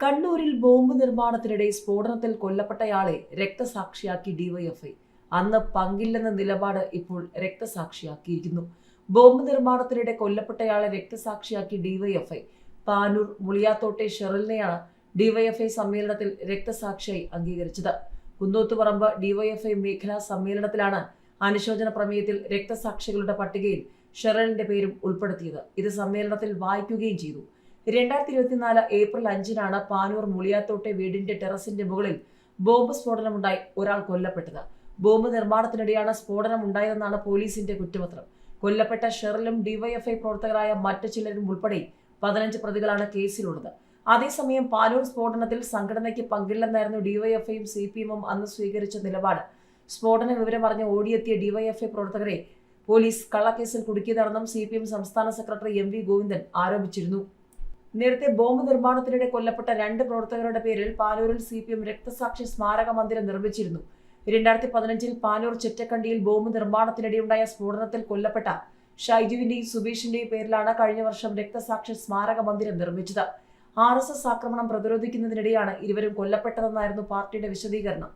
കണ്ണൂരിൽ ബോംബ് നിർമ്മാണത്തിനിടെ സ്ഫോടനത്തിൽ കൊല്ലപ്പെട്ടയാളെ രക്തസാക്ഷിയാക്കി ഡിവൈഎഫ്ഐ അന്ന് പങ്കില്ലെന്ന നിലപാട് ഇപ്പോൾ രക്തസാക്ഷിയാക്കിയിരിക്കുന്നു. ബോംബ് നിർമ്മാണത്തിനിടെ കൊല്ലപ്പെട്ടയാളെ രക്തസാക്ഷിയാക്കി ഡിവൈഎഫ്ഐ പാനൂർ മുളിയാത്തോട്ടെ ഷെറലിനെയാണ് ഡിവൈഎഫ്ഐ സമ്മേളനത്തിൽ രക്തസാക്ഷിയായി അംഗീകരിച്ചത്. കുന്നോത്തുപറമ്പ് ഡിവൈഎഫ്ഐ മേഖലാ സമ്മേളനത്തിലാണ് അനുശോചന പ്രമേയത്തിൽ രക്തസാക്ഷികളുടെ പട്ടികയിൽ ഷെറലിന്റെ പേരും ഉൾപ്പെടുത്തിയത്. ഇത് സമ്മേളനത്തിൽ വായിക്കുകയും ചെയ്തു. രണ്ടായിരത്തി ഇരുപത്തിനാല് ഏപ്രിൽ അഞ്ചിനാണ് പാനൂർ മുളിയാത്തോട്ടെ വീടിന്റെ ടെറസിന്റെ മുകളിൽ ബോംബ് സ്ഫോടനമുണ്ടായി ഒരാൾ കൊല്ലപ്പെട്ടത്. ബോംബ് നിർമ്മാണത്തിനിടെയാണ് സ്ഫോടനം ഉണ്ടായതെന്നാണ് പോലീസിന്റെ കുറ്റപത്രം. കൊല്ലപ്പെട്ട ഷെറിലും ഡിവൈഎഫ്ഐ പ്രവർത്തകരായ മറ്റു ചിലരും ഉൾപ്പെടെ പതിനഞ്ച് പ്രതികളാണ് കേസിലുള്ളത്. അതേസമയം പാനൂർ സ്ഫോടനത്തിൽ സംഘടനയ്ക്ക് പങ്കില്ലെന്നായിരുന്നു ഡിവൈഎഫ്ഐയും സി പി എമ്മും അന്ന് സ്വീകരിച്ച നിലപാട്. സ്ഫോടന വിവരം അറിഞ്ഞ് ഓടിയെത്തിയ ഡിവൈഎഫ്ഐ പ്രവർത്തകരെ പോലീസ് കള്ളക്കേസിൽ കുടുക്കിയതാണെന്നും സി പി എം സംസ്ഥാന സെക്രട്ടറി എം വി ഗോവിന്ദൻ ആരോപിച്ചിരുന്നു. നേരത്തെ ബോംബ് നിർമ്മാണത്തിനിടെ കൊല്ലപ്പെട്ട രണ്ട് പ്രവർത്തകരുടെ പേരിൽ പാനൂരിൽ സി പി എം രക്തസാക്ഷി സ്മാരക മന്ദിരം നിർമ്മിച്ചിരുന്നു. രണ്ടായിരത്തി പതിനഞ്ചിൽ പാനൂർ ചെറ്റക്കണ്ടിയിൽ ബോംബ് നിർമ്മാണത്തിനിടെയുണ്ടായ സ്ഫോടനത്തിൽ കൊല്ലപ്പെട്ട ഷൈജുവിന്റെയും സുബീഷിന്റെയും പേരിലാണ് കഴിഞ്ഞ വർഷം രക്തസാക്ഷി സ്മാരക മന്ദിരം നിർമ്മിച്ചത്. ആർ ആക്രമണം പ്രതിരോധിക്കുന്നതിനിടെയാണ് ഇരുവരും കൊല്ലപ്പെട്ടതെന്നായിരുന്നു പാർട്ടിയുടെ വിശദീകരണം.